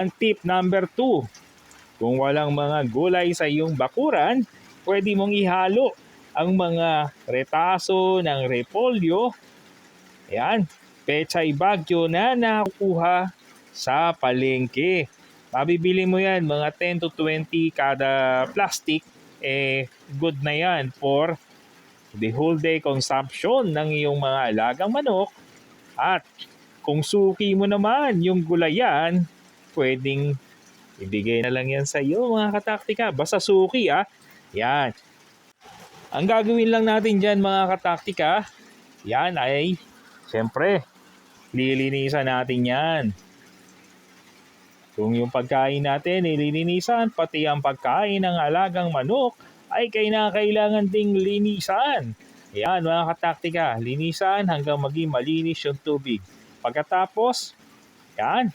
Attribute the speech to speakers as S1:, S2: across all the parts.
S1: Ang tip number 2, kung walang mga gulay sa iyong bakuran, pwede mong ihalo ang mga retaso ng repolyo, yan, pechay bagyo na nakukuha sa palengke. Mabibili mo yan, mga 10 to 20 kada plastic, eh good na yan for the whole day consumption ng iyong mga alagang manok. At kung suki mo naman yung gulayan, pwedeng ibigay na lang yan sa iyo mga kataktika. Basta suki ah. Yan. Ang gagawin lang natin dyan mga kataktika, yan ay, siyempre, lilinisan natin yan. Kung yung pagkain natin nililinisan, pati ang pagkain ng alagang manok ay kailangan ding linisan. Yan mga kataktika, linisan hanggang maging malinis yung tubig. Pagkatapos, yan,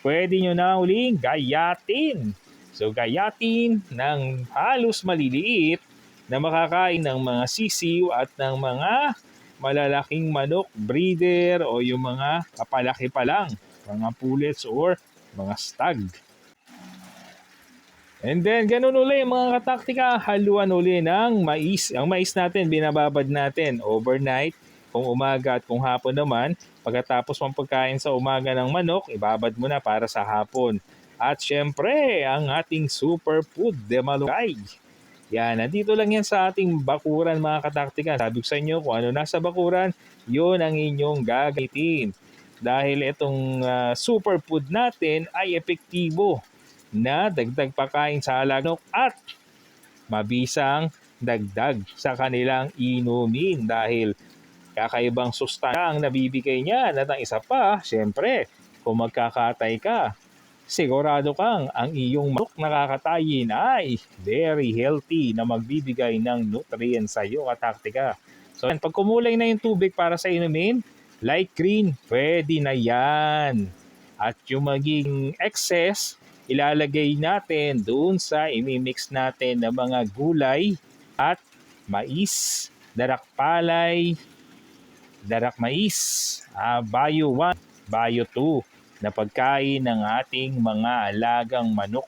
S1: pwede nyo na uling gayatin. So gayatin ng halos maliliit na makakain ng mga sisiw at ng mga malalaking manok, breeder o yung mga kapalaki pa lang, mga pullets or mga stag. And then, ganun uli mga kataktika, haluan uli ng mais. Ang mais natin, binababad natin overnight, kung umaga at kung hapon naman. Pagkatapos mong pagkain sa umaga ng manok, ibabad mo na para sa hapon. At syempre, ang ating superfood, demalukay. Yan, nandito lang yan sa ating bakuran mga kataktika. Sabi ko sa inyo, kung ano nasa bakuran, yun ang inyong gagamitin. Dahil itong uh, superfood natin ay epektibo na dagdag pagkain sa alagnok at mabisang dagdag sa kanilang inumin dahil kakaibang sustansya ang nabibigay niya at ang isa pa, syempre, kung magkakatay ka, sigurado kang ang iyong manok nakakatayin ay very healthy na magbibigay ng nutrients sa iyo kataktika. So, pag kumulay na yung tubig para sa inumin, light green, pwede na yan. At yung maging excess, ilalagay natin doon sa imimix natin ng mga gulay at mais, darak palay, darak mais, uh, bio 1, bio 2 na pagkain ng ating mga alagang manok.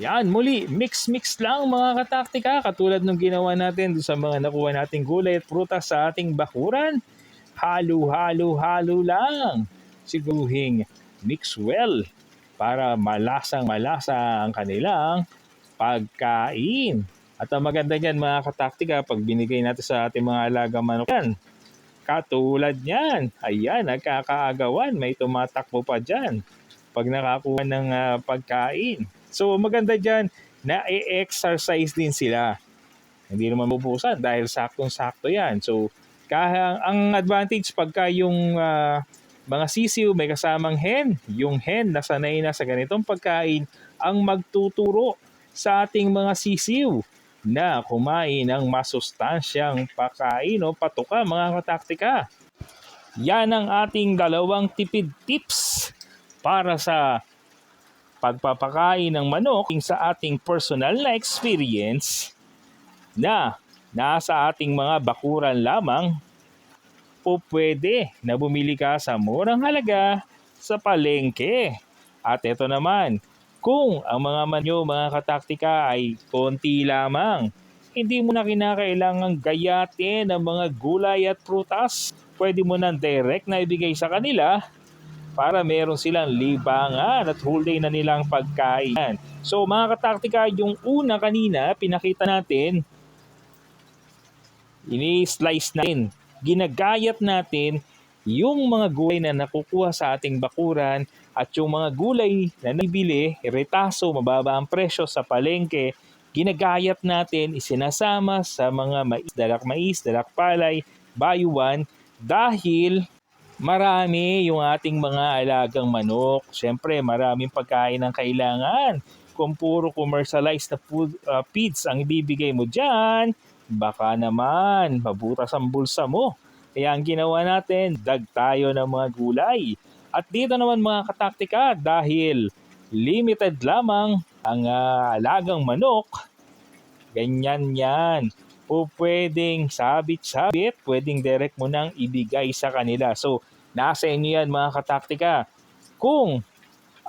S1: Yan, muli, mix-mix lang mga kataktika katulad ng ginawa natin sa mga nakuha nating gulay at prutas sa ating bakuran. Halo-halo-halo lang. Siguruhing mix well para malasang malasa ang kanilang pagkain. At ang maganda niyan mga kataktika pag binigay natin sa ating mga alagang manok yan. Katulad niyan, ayan, nagkakaagawan, may tumatakbo pa dyan pag nakakuha ng uh, pagkain. So maganda dyan na i-exercise din sila. Hindi naman mabubusan dahil saktong-sakto yan. So kaya ang advantage pagka yung uh, mga sisiw may kasamang hen. Yung hen na sanay na sa ganitong pagkain ang magtuturo sa ating mga sisiw na kumain ng masustansyang pagkain o patuka mga kataktika. Yan ang ating dalawang tipid tips para sa pagpapakain ng manok sa ating personal na experience na nasa ating mga bakuran lamang po pwede na bumili ka sa murang halaga sa palengke. At ito naman, kung ang mga manyo mga kataktika ay konti lamang, hindi mo na kinakailangang gayatin ang mga gulay at prutas. Pwede mo nang direct na ibigay sa kanila para meron silang libangan at whole day na nilang pagkain. So mga kataktika, yung una kanina pinakita natin, ini-slice natin ginagayat natin yung mga gulay na nakukuha sa ating bakuran at yung mga gulay na nabili, retaso, mababa ang presyo sa palengke, ginagayat natin, isinasama sa mga mais, dalak mais, dalak palay, bayuan, dahil marami yung ating mga alagang manok. Siyempre, maraming pagkain ang kailangan. Kung puro commercialized na food, uh, feeds ang ibibigay mo dyan, baka naman mabutas ang bulsa mo. Kaya ang ginawa natin, dag tayo ng mga gulay. At dito naman mga kataktika dahil limited lamang ang uh, alagang manok, ganyan yan. O pwedeng sabit-sabit, pwedeng direct mo nang ibigay sa kanila. So, nasa inyo yan mga kataktika. Kung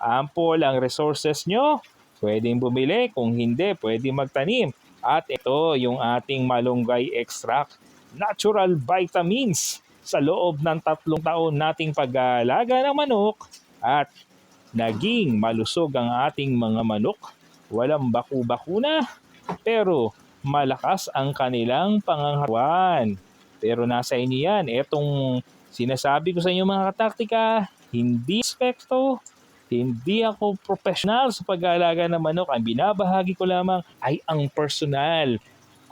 S1: Ample ang resources nyo. Pwedeng bumili. Kung hindi, pwedeng magtanim. At ito yung ating malunggay extract. Natural vitamins sa loob ng tatlong taon nating pag-aalaga ng manok at naging malusog ang ating mga manok. Walang baku-bakuna pero malakas ang kanilang pangangatawan. Pero nasa inyo yan. Etong sinasabi ko sa inyo mga kataktika, hindi spekto, hindi ako professional sa pag-aalaga ng manok. Ang binabahagi ko lamang ay ang personal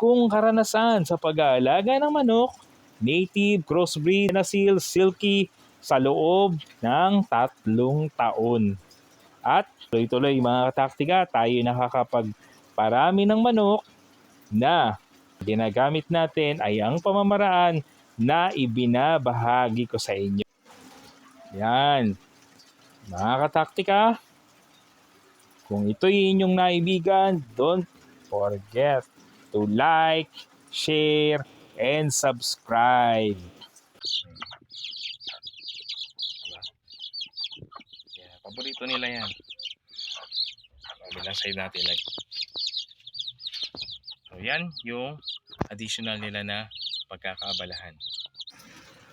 S1: kung karanasan sa pag-aalaga ng manok, native, crossbreed, nasil, silky, sa loob ng tatlong taon. At tuloy-tuloy mga kataktika, tayo nakakapagparami ng manok na ginagamit natin ay ang pamamaraan na ibinabahagi ko sa inyo. Yan. Mga kataktika, kung ito'y inyong naibigan, don't forget to like, share, and subscribe. Yeah, paborito nila yan. Kabilang side natin lagi. So yan yung additional nila na pagkakaabalahan.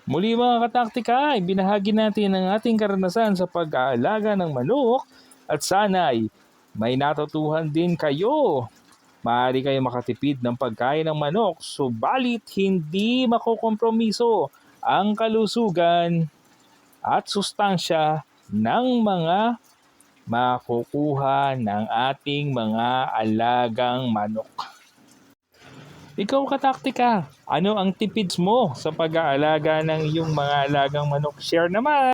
S1: Muli mga kataktika, ibinahagi natin ang ating karanasan sa pag-aalaga ng manok at sana ay may natutuhan din kayo. Maaari kayo makatipid ng pagkain ng manok, subalit hindi makukompromiso ang kalusugan at sustansya ng mga makukuha ng ating mga alagang manok. Ikaw kataktika, ano ang tipids mo sa pag-aalaga ng iyong mga alagang manok? Share naman!